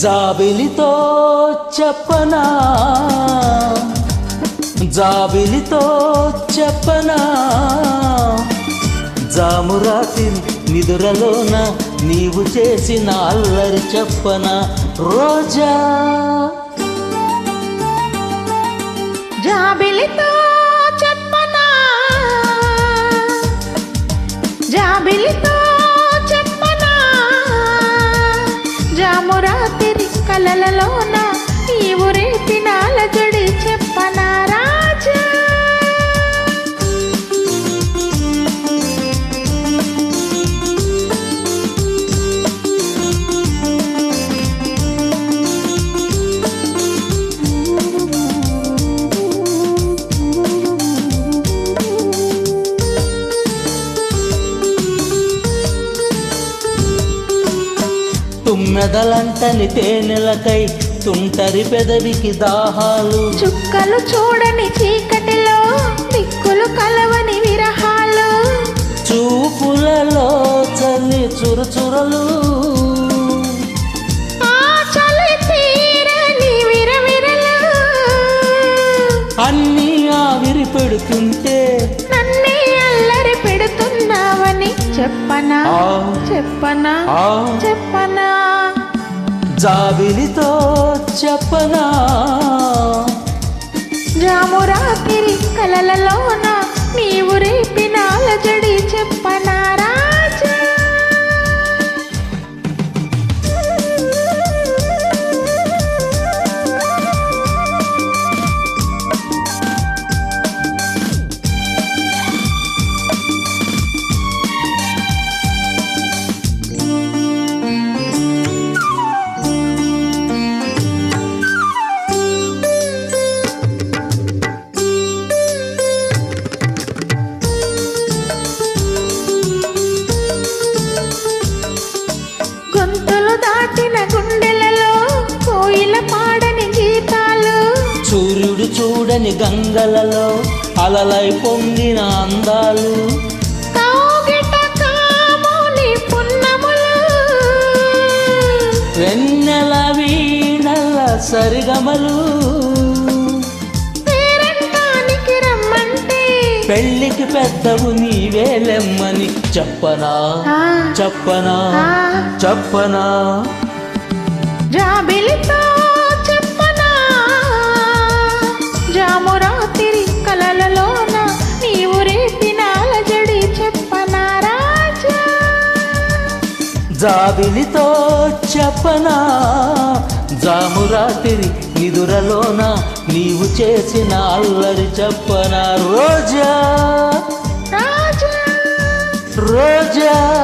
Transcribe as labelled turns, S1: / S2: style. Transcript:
S1: జాబిలితో చెప్పనా? జాబిలితో చెప్పనా? జామురాతి నిదురలోన నీవు చేసిన అల్లరి చెప్పన? రోజా?
S2: జాబిలితో కలలలోన
S1: తుమ్మెదలంటని తేనెలకై తుంటరి పెదవికి దాహాలు.
S2: చుక్కలు చూడని చీకటిలో దిక్కులు కలవని విరహాలు.
S1: చూపులలో చల్లి చురచురలు.
S2: చెప్పనా. చెప్పనా? చెప్పనా?
S1: జాబిలితో చెప్పనా?
S2: జామురాతిరి కలలలోన
S1: చూడని గంగలలో అలలై పొంగిన అందాలు. వెన్నెల వీణల సరిగమలు. పెళ్ళికి పెద్దవు నీవేలెమ్మని చెప్పనా? చెప్పనా? చెప్పనా?
S2: జాబిలితో
S1: జాబిలితో చెప్పనా? జామురాతిరి నిదురలోన? నీవు చేసిన అల్లరి చెప్పనా? రోజా
S2: రాజా!
S1: రోజా!